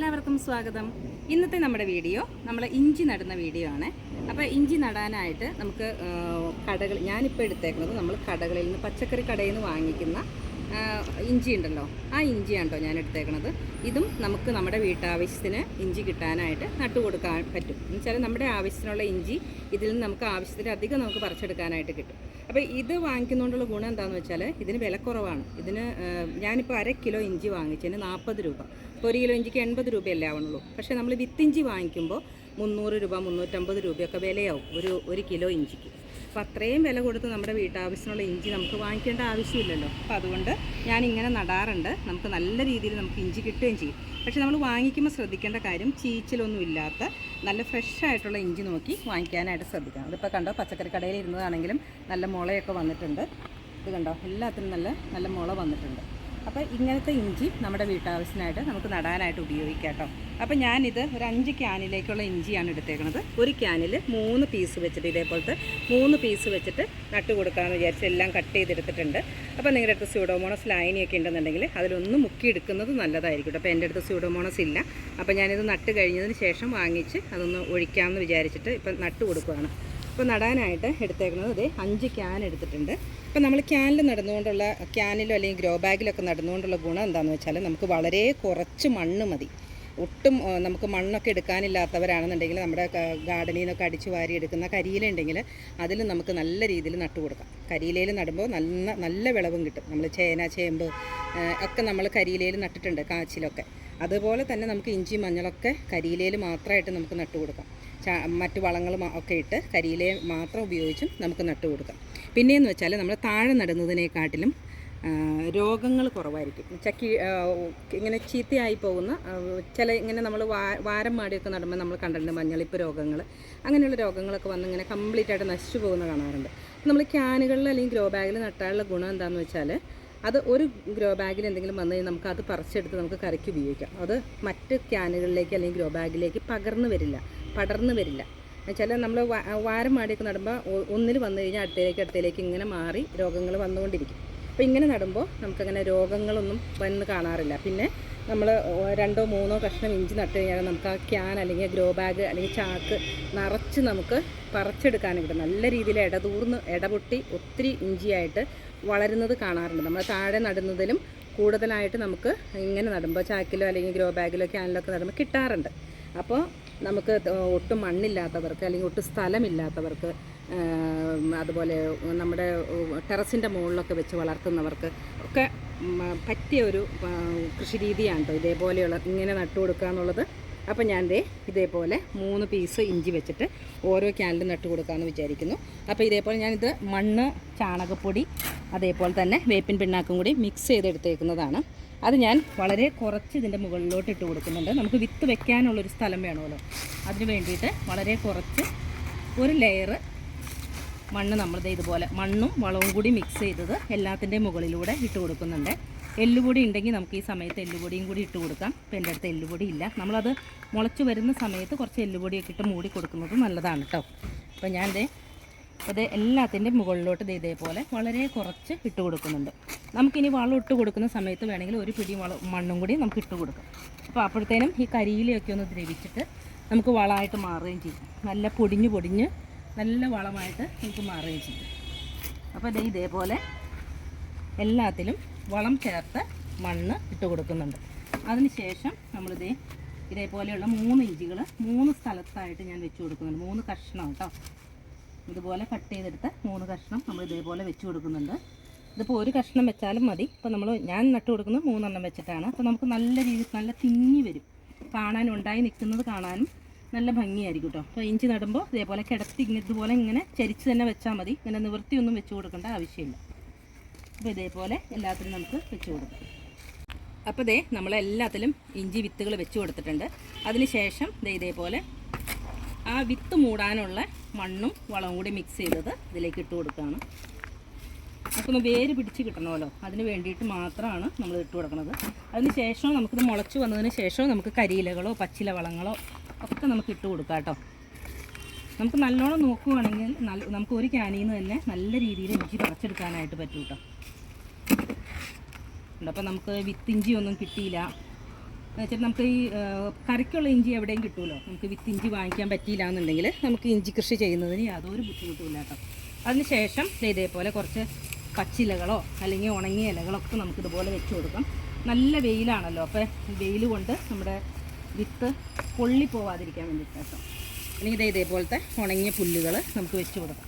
എല്ലാവർക്കും സ്വാഗതം. ഇന്നത്തെ നമ്മുടെ വീഡിയോ നമ്മൾ ഇഞ്ചി നടുന്ന വീഡിയോ ആണ്. അപ്പോൾ ഇഞ്ചി നടാനായിട്ട് നമുക്ക് കടകൾ ഞാനിപ്പോൾ എടുത്തേക്കുന്നത് നമ്മൾ കടകളിൽ നിന്ന് പച്ചക്കറി കടയിൽ നിന്ന് വാങ്ങിക്കുന്ന ഇഞ്ചി ഉണ്ടല്ലോ. ആ ഇഞ്ചിയാണ് കേട്ടോ ഞാൻ എടുത്തേക്കുന്നത് ഇതും നമുക്ക് നമ്മുടെ വീട്ടാവശ്യത്തിന് ഇഞ്ചി കിട്ടാനായിട്ട് നട്ടു കൊടുക്കാൻ പറ്റും. എന്നുവെച്ചാൽ നമ്മുടെ ആവശ്യത്തിനുള്ള ഇഞ്ചി ഇതിൽ നിന്ന് നമുക്ക് ആവശ്യത്തിന് അധികം നമുക്ക് പറിച്ചെടുക്കാനായിട്ട് കിട്ടും. അപ്പോൾ ഇത് വാങ്ങിക്കുന്നതുകൊണ്ടുള്ള ഗുണം എന്താണെന്ന് വെച്ചാൽ ഇതിന് വില കുറവാണ് ഇതിന് ഞാനിപ്പോൾ അര കിലോ ഇഞ്ചി വാങ്ങിച്ചതിന് നാൽപ്പത് രൂപ. ഇപ്പോൾ ഒരു കിലോ ഇഞ്ചിക്ക് എൺപത് രൂപയല്ലേ ആവണുള്ളൂ. പക്ഷേ നമ്മൾ വിത്തിഞ്ചി വാങ്ങിക്കുമ്പോൾ മുന്നൂറ് രൂപ മുന്നൂറ്റമ്പത് രൂപയൊക്കെ വിലയാവും ഒരു ഒരു കിലോ ഇഞ്ചിക്ക്. അപ്പോൾ അത്രയും വില കൊടുത്ത് നമ്മുടെ വീട്ടാവശ്യത്തിനുള്ള ഇഞ്ചി നമുക്ക് വാങ്ങിക്കേണ്ട ആവശ്യമില്ലല്ലോ. അപ്പോൾ അതുകൊണ്ട് ഞാൻ ഇങ്ങനെ നടാറുണ്ട്. നമുക്ക് നല്ല രീതിയിൽ നമുക്ക് ഇഞ്ചി കിട്ടുകയും ചെയ്യും. പക്ഷേ നമ്മൾ വാങ്ങിക്കുമ്പോൾ ശ്രദ്ധിക്കേണ്ട കാര്യം ചീച്ചിലൊന്നും ഇല്ലാത്ത നല്ല ഫ്രഷ് ആയിട്ടുള്ള ഇഞ്ചി നോക്കി വാങ്ങിക്കാനായിട്ട് ശ്രദ്ധിക്കണം. അതിപ്പോൾ കണ്ടോ പച്ചക്കറി കടയിൽ ഇരുന്നതാണെങ്കിലും നല്ല മുളയൊക്കെ വന്നിട്ടുണ്ട്. ഇത് കണ്ടോ എല്ലാത്തിനും നല്ല നല്ല മുള വന്നിട്ടുണ്ട്. അപ്പോൾ ഇങ്ങനത്തെ ഇഞ്ചി നമ്മുടെ വീട്ടാവശ്യത്തിനായിട്ട് നമുക്ക് നടാനായിട്ട് ഉപയോഗിക്കാം കേട്ടോ. അപ്പോൾ ഞാനിത് ഒരു അഞ്ച് ക്യാനിലേക്കുള്ള ഇഞ്ചിയാണ് എടുത്തേക്കുന്നത് ഒരു ക്യാനിൽ മൂന്ന് പീസ് വെച്ചിട്ട് ഇതേപോലത്തെ മൂന്ന് പീസ് വെച്ചിട്ട് നട്ട് കൊടുക്കാമെന്ന് വിചാരിച്ച് എല്ലാം കട്ട് ചെയ്തെടുത്തിട്ടുണ്ട്. അപ്പോൾ നിങ്ങളുടെ അടുത്ത് സ്യൂഡോമോണസ് ലൈനിയൊക്കെ ഉണ്ടെന്നുണ്ടെങ്കിൽ അതിലൊന്ന് മുക്കിയെടുക്കുന്നത് നല്ലതായിരിക്കും അപ്പോൾ എന്റെ അടുത്ത് സ്യൂഡോമോണസ് ഇല്ല. അപ്പോൾ ഞാനിത് നട്ട് കഴിഞ്ഞതിന് ശേഷം വാങ്ങിച്ച് അതൊന്ന് ഒഴിക്കാമെന്ന് വിചാരിച്ചിട്ട് ഇപ്പം നട്ട് കൊടുക്കുകയാണ് അപ്പോൾ നടാനായിട്ട് എടുത്തേക്കുന്നത് ഇതേ അഞ്ച് ക്യാൻ എടുത്തിട്ടുണ്ട്. അപ്പോൾ നമ്മൾ ക്യാനിൽ നടന്നുകൊണ്ടുള്ള ക്യാനിലോ അല്ലെങ്കിൽ ഗ്രോ ബാഗിലൊക്കെ നടന്നുകൊണ്ടുള്ള ഗുണം എന്താണെന്ന് വെച്ചാൽ നമുക്ക് വളരെ കുറച്ച് മണ്ണ് മതി. ഒട്ടും നമുക്ക് മണ്ണൊക്കെ എടുക്കാനില്ലാത്തവരാണെന്നുണ്ടെങ്കിൽ നമ്മുടെ ഗാർഡനിൽ നിന്നൊക്കെ അടിച്ചു വാരി എടുക്കുന്ന കരിയിലുണ്ടെങ്കിൽ അതിൽ നമുക്ക് നല്ല രീതിയിൽ നട്ടു കൊടുക്കാം. കരിയിലയിൽ നടുമ്പോൾ നല്ല നല്ല വിളവും കിട്ടും. നമ്മൾ ചേന ചേമ്പ് ഒക്കെ നമ്മൾ കരിയിലയിൽ നട്ടിട്ടുണ്ട് കാച്ചിലൊക്കെ. അതുപോലെ തന്നെ നമുക്ക് ഇഞ്ചി മഞ്ഞളൊക്കെ കരിയിലയിൽ മാത്രമായിട്ട് നമുക്ക് നട്ടു കൊടുക്കാം. മറ്റ് വളങ്ങൾ ഒക്കെ ഇട്ട് കരിയില മാത്രം ഉപയോഗിച്ചും നമുക്ക് നട്ടു കൊടുക്കാം. പിന്നെയെന്ന് വെച്ചാൽ നമ്മൾ താഴെ നടുന്നതിനെക്കാട്ടിലും രോഗങ്ങൾ കുറവായിരിക്കും. ചക്കി ഇങ്ങനെ ചീത്തയായി പോകുന്ന ചില ഇങ്ങനെ നമ്മൾ വാരം മാടിയൊക്കെ നടുമ്പോൾ നമ്മൾ കണ്ടിട്ടുണ്ട് മഞ്ഞളിപ്പ് രോഗങ്ങൾ അങ്ങനെയുള്ള രോഗങ്ങളൊക്കെ വന്ന് ഇങ്ങനെ കംപ്ലീറ്റ് ആയിട്ട് നശിച്ചു പോകുന്ന കാണാറുണ്ട്. നമ്മൾ ക്യാനുകളിൽ അല്ലെങ്കിൽ ഗ്രോ ബാഗിൽ നട്ടാലുള്ള ഗുണം എന്താണെന്ന് വെച്ചാൽ അത് ഒരു ഗ്രോ ബാഗിൽ എന്തെങ്കിലും വന്നു കഴിഞ്ഞാൽ നമുക്ക് അത് പറിച്ചെടുത്ത് നമുക്ക് കറിക്ക് ഉപയോഗിക്കാം. അത് മറ്റ് ക്യാനുകളിലേക്ക് അല്ലെങ്കിൽ ഗ്രോ ബാഗിലേക്ക് പകർന്നു വരില്ല. പടർന്നു വരില്ല. എന്നുവെച്ചാൽ നമ്മൾ വാരം മാടിയൊക്കെ നടുമ്പോൾ ഒന്നിൽ വന്നു കഴിഞ്ഞാൽ അടുത്തേക്ക് അടുത്തേക്ക് ഇങ്ങനെ മാറി രോഗങ്ങൾ വന്നുകൊണ്ടിരിക്കും. അപ്പോൾ ഇങ്ങനെ നടുമ്പോൾ നമുക്കങ്ങനെ രോഗങ്ങളൊന്നും വന്ന് കാണാറില്ല. പിന്നെ നമ്മൾ രണ്ടോ മൂന്നോ കഷ്ണം ഇഞ്ചി നട്ട് കഴിഞ്ഞാൽ നമുക്ക് ആ ക്യാൻ അല്ലെങ്കിൽ ഗ്രോ ബാഗ് അല്ലെങ്കിൽ ചാക്ക് നിറച്ച് നമുക്ക് പറിച്ചെടുക്കാൻ കിട്ടും നല്ല രീതിയിൽ ഇടതൂർന്ന് ഇടപൊട്ടി ഒത്തിരി ഇഞ്ചിയായിട്ട് വളരുന്നത് കാണാറുണ്ട്. നമ്മൾ താഴെ നടുന്നതിലും കൂടുതലായിട്ട് നമുക്ക് ഇങ്ങനെ നടുമ്പോൾ ചാക്കിലോ അല്ലെങ്കിൽ ഗ്രോ ബാഗിലോ ക്യാനിലോ ഒക്കെ നടുമ്പോൾ കിട്ടാറുണ്ട്. അപ്പോൾ നമുക്ക് ഒട്ടും മണ്ണില്ലാത്തവർക്ക് അല്ലെങ്കിൽ ഒട്ടും സ്ഥലമില്ലാത്തവർക്ക് അതുപോലെ നമ്മുടെ ടെറസിന്റെ മുകളിലൊക്കെ വെച്ച് വളർത്തുന്നവർക്ക് ഒക്കെ പറ്റിയ ഒരു കൃഷി രീതിയാണ് കേട്ടോ ഇതേപോലെയുള്ള ഇങ്ങനെ നട്ടു കൊടുക്കുക എന്നുള്ളത്. അപ്പോൾ ഞാൻ ദേ ഇതേപോലെ മൂന്ന് പീസ് ഇഞ്ചി വെച്ചിട്ട് ഓരോ ക്യാനിലും നട്ട് കൊടുക്കാമെന്ന് വിചാരിക്കുന്നു. അപ്പോൾ ഇതേപോലെ ഞാനിത് മണ്ണ് ചാണകപ്പൊടി അതേപോലെ തന്നെ വേപ്പിൻ പിണ്ണാക്കും കൂടി മിക്സ് ചെയ്തെടുത്തേക്കുന്നതാണ്. അത് ഞാൻ വളരെ കുറച്ച് ഇതിന്റെ മുകളിലോട്ട് ഇട്ട് കൊടുക്കുന്നുണ്ട്. നമുക്ക് വിത്ത് വെക്കാനുള്ളൊരു സ്ഥലം വേണമല്ലോ. അതിന് വേണ്ടിയിട്ട് വളരെ കുറച്ച് ഒരു ലെയർ മണ്ണ് നമ്മൾ ദേ ഇതുപോലെ മണ്ണും വളവും കൂടി മിക്സ് ചെയ്തത് എല്ലാത്തിന്റെയും മുകളിലൂടെ ഇട്ട് കൊടുക്കുന്നുണ്ട്. എല്ലുപൊടി ഉണ്ടെങ്കിൽ നമുക്ക് ഈ സമയത്ത് എല്ലുപൊടിയും കൂടി ഇട്ട് കൊടുക്കാം. ഇപ്പം എന്റെ അടുത്ത് എല്ലുപൊടി ഇല്ല. നമ്മളത് മുളച്ച് വരുന്ന സമയത്ത് കുറച്ച് എല്ലുപൊടിയൊക്കെ ഇട്ട് മൂടി കൊടുക്കുന്നത് നല്ലതാണ് കേട്ടോ അപ്പോൾ ഞാൻ ദേ അത് എല്ലാത്തിന്റെ മുകളിലോട്ട് ദേ ഇതേപോലെ വളരെ കുറച്ച് ഇട്ട് കൊടുക്കുന്നുണ്ട്. നമുക്കിനി വളം ഇട്ട് കൊടുക്കുന്ന സമയത്ത് വേണമെങ്കിൽ ഒരു പിടി വള മണ്ണും കൂടി നമുക്ക് ഇട്ട് കൊടുക്കാം. അപ്പോൾ അപ്പോഴത്തേനും ഈ കരിയിലൊക്കെ ഒന്ന് ദ്രവിച്ചിട്ട് നമുക്ക് വളമായിട്ട് മാറുകയും ചെയ്യും. നല്ല പൊടിഞ്ഞ് പൊടിഞ്ഞ് നല്ല വളമായിട്ട് നമുക്ക് മാറുകയും ചെയ്യും. അപ്പോൾ ഇത് ഇതേപോലെ എല്ലാത്തിലും വളം ചേർത്ത് മണ്ണ് ഇട്ട് കൊടുക്കുന്നുണ്ട്. അതിനുശേഷം നമ്മളിത് ഇതേപോലെയുള്ള മൂന്ന് ഇഞ്ചികൾ മൂന്ന് സ്ഥലത്തായിട്ട് ഞാൻ വെച്ച് കൊടുക്കുന്നുണ്ട്. മൂന്ന് കഷ്ണം കേട്ടോ ഇതുപോലെ കട്ട് ചെയ്തെടുത്ത് മൂന്ന് കഷ്ണം നമ്മൾ ഇതേപോലെ വെച്ച് കൊടുക്കുന്നുണ്ട്. ഇതിപ്പോൾ ഒരു കഷ്ണം വെച്ചാലും മതി. ഇപ്പോൾ നമ്മൾ ഞാൻ നട്ട് കൊടുക്കുന്നത് മൂന്നെണ്ണം വെച്ചിട്ടാണ്. അപ്പോൾ നമുക്ക് നല്ല രീതിയിൽ നല്ല തിങ്ങി വരും. കാണാൻ ഉണ്ടായി നിൽക്കുന്നത് കാണാനും നല്ല ഭംഗിയായിരിക്കും കേട്ടോ അപ്പോൾ ഇഞ്ചി നടുമ്പോൾ ഇതേപോലെ കിടത്തി ഇങ്ങനെ ഇതുപോലെ ഇങ്ങനെ ചരിച്ച് തന്നെ വെച്ചാൽ മതി. ഇങ്ങനെ നിവൃത്തിയൊന്നും വെച്ച് കൊടുക്കേണ്ട ആവശ്യമില്ല. അപ്പോൾ ഇതേപോലെ എല്ലാത്തിനും നമുക്ക് വെച്ച് കൊടുക്കാം. അപ്പോൾ ദേ നമ്മളെല്ലാത്തിലും ഇഞ്ചി വിത്തുകൾ വെച്ച് കൊടുത്തിട്ടുണ്ട്. അതിന് ശേഷം ദേ ഇതേപോലെ ആ വിത്ത് മൂടാനുള്ള മണ്ണും വളവും കൂടി മിക്സ് ചെയ്തത് ഇതിലേക്ക് ഇട്ട് കൊടുക്കുകയാണ് അപ്പോൾ വേര് പിടിച്ച് കിട്ടണമല്ലോ. അതിന് വേണ്ടിയിട്ട് മാത്രമാണ് നമ്മൾ ഇട്ട് കൊടുക്കുന്നത് അതിന് ശേഷം നമുക്കിത് മുളച്ച് വന്നതിന് ശേഷം നമുക്ക് കരിയിലകളോ പച്ചില വളങ്ങളോ ഒക്കെ നമുക്ക് ഇട്ട് കൊടുക്കാം കേട്ടോ. നമുക്ക് നല്ലോണം നോക്കുവാണെങ്കിൽ നല്ല നമുക്ക് ഒരു ക്യാനിൽ നിന്ന് തന്നെ നല്ല രീതിയിൽ ഇഞ്ചി പറിച്ചെടുക്കാനായിട്ട് പറ്റും കേട്ടോ അപ്പോൾ നമുക്ക് വിത്തിഞ്ചി ഒന്നും കിട്ടിയില്ല. എന്നുവെച്ചാൽ നമുക്ക് ഈ കറിക്കുള്ള ഇഞ്ചി എവിടെയും കിട്ടുമല്ലോ നമുക്ക് വിത്ത് ഇഞ്ചി വാങ്ങിക്കാൻ പറ്റിയില്ല എന്നുണ്ടെങ്കിൽ നമുക്ക് ഇഞ്ചി കൃഷി ചെയ്യുന്നതിന് യാതൊരു ബുദ്ധിമുട്ടുമില്ല കേട്ടോ. അതിനുശേഷം ശേഷം ഇതേപോലെ കുറച്ച് പച്ചിലകളോ അല്ലെങ്കിൽ ഉണങ്ങിയ ഇലകളൊക്കെ നമുക്ക് ഇതുപോലെ വെച്ച് കൊടുക്കാം. നല്ല വെയിലാണല്ലോ അപ്പോൾ വെയിൽ കൊണ്ട് നമ്മുടെ വിത്ത് പൊള്ളി പോവാതിരിക്കാൻ വേണ്ടിയിട്ട് കേട്ടോ. അല്ലെങ്കിൽ ഇതേ ഇതേപോലത്തെ ഉണങ്ങിയ പുല്ലുകൾ നമുക്ക് വെച്ച് കൊടുക്കാം.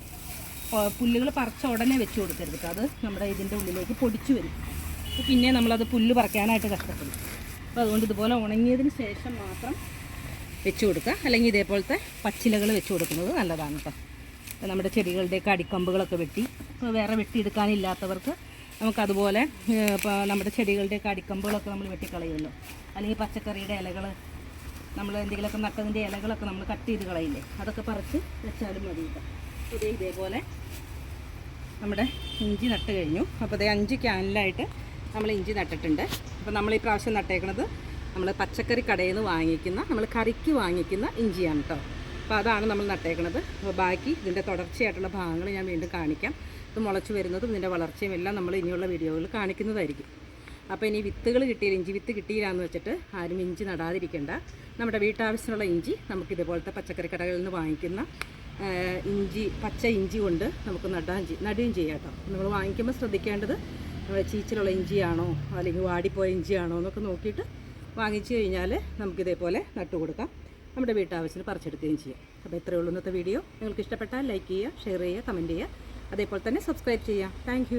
പുല്ലുകൾ പറിച്ച ഉടനെ വെച്ച് കൊടുക്കരുത് അത് നമ്മുടെ ഇതിന്റെ ഉള്ളിലേക്ക് പൊടിച്ചു വരും. പിന്നെ നമ്മളത് പുല്ല് പറിക്കാനായിട്ട് കഷ്ടപ്പെടും. അപ്പോൾ അതുകൊണ്ട് ഇതുപോലെ ഉണങ്ങിയതിന് ശേഷം മാത്രം വെച്ച് കൊടുക്കുക. അല്ലെങ്കിൽ ഇതേപോലത്തെ പച്ചിലകൾ വെച്ച് കൊടുക്കുന്നത് നല്ലതാണ് കേട്ടോ. നമ്മുടെ ചെടികളുടെയൊക്കെ അടിക്കമ്പുകളൊക്കെ വെട്ടി. വേറെ വെട്ടിയെടുക്കാനില്ലാത്തവർക്ക് നമുക്കതുപോലെ നമ്മുടെ ചെടികളുടെയൊക്കെ അടിക്കമ്പുകളൊക്കെ നമ്മൾ വെട്ടിക്കളയുമല്ലോ. അല്ലെങ്കിൽ പച്ചക്കറിയുടെ ഇലകൾ നമ്മൾ എന്തെങ്കിലുമൊക്കെ നട്ടതിന്റെ ഇലകളൊക്കെ നമ്മൾ കട്ട് ചെയ്ത് കളയില്ലേ? അതൊക്കെ പറിച്ച് വെച്ചാലും മതി ഇതേ ഇതേപോലെ നമ്മുടെ ഇഞ്ചി നട്ട് കഴിഞ്ഞു. അപ്പോൾ അതേ അഞ്ച് ക്യാനിലായിട്ട് നമ്മൾ ഇഞ്ചി നട്ടിട്ടുണ്ട്. അപ്പോൾ നമ്മൾ ഈ പ്രാവശ്യം നട്ടേക്കണത് നമ്മൾ പച്ചക്കറി കടയിൽ നിന്ന് വാങ്ങിക്കുന്ന നമ്മൾ കറിക്ക് വാങ്ങിക്കുന്ന ഇഞ്ചിയാണ് കേട്ടോ അപ്പോൾ അതാണ് നമ്മൾ നട്ടേക്കണത്. അപ്പോൾ ബാക്കി ഇതിന്റെ തുടർച്ചയായിട്ടുള്ള ഭാഗങ്ങൾ ഞാൻ വീണ്ടും കാണിക്കാം. ഇത് മുളച്ച് വരുന്നതും ഇതിന്റെ വളർച്ചയും എല്ലാം നമ്മൾ ഇനിയുള്ള വീഡിയോകളിൽ കാണിക്കുന്നതായിരിക്കും. അപ്പോൾ ഇനി വിത്തുകൾ കിട്ടിയില്ല ഇഞ്ചി വിത്ത് കിട്ടിയില്ല എന്ന് വെച്ചിട്ട് ആരും ഇഞ്ചി നടാതിരിക്കേണ്ട. നമ്മുടെ വീട്ടാവശ്യത്തിനുള്ള ഇഞ്ചി നമുക്ക് ഇതുപോലത്തെ പച്ചക്കറി കടകളിൽ നിന്ന് വാങ്ങിക്കുന്ന ഇഞ്ചി പച്ച ഇഞ്ചി കൊണ്ട് നമുക്ക് നടാൻ നടുകയും ചെയ്യാം കേട്ടോ. നമ്മൾ വാങ്ങിക്കുമ്പോൾ ശ്രദ്ധിക്കേണ്ടത് നമ്മുടെ ചീച്ചിലുള്ള ഇഞ്ചിയാണോ അല്ലെങ്കിൽ വാടിപ്പോയ ഇഞ്ചിയാണോ എന്നൊക്കെ നോക്കിയിട്ട് വാങ്ങിച്ചു കഴിഞ്ഞാൽ നമുക്കിതേപോലെ നട്ടു കൊടുക്കാം. നമ്മുടെ വീട്ടാവശ്യത്തിന് പറിച്ചെടുക്കുകയും ചെയ്യാം. അപ്പോൾ ഇത്രയേ ഉള്ളൂ ഇന്നത്തെ വീഡിയോ. നിങ്ങൾക്ക് ഇഷ്ടപ്പെട്ടാൽ ലൈക്ക് ചെയ്യുക ഷെയർ ചെയ്യുക കമന്റ് ചെയ്യുക. അതേപോലെ തന്നെ സബ്സ്ക്രൈബ് ചെയ്യുക. താങ്ക്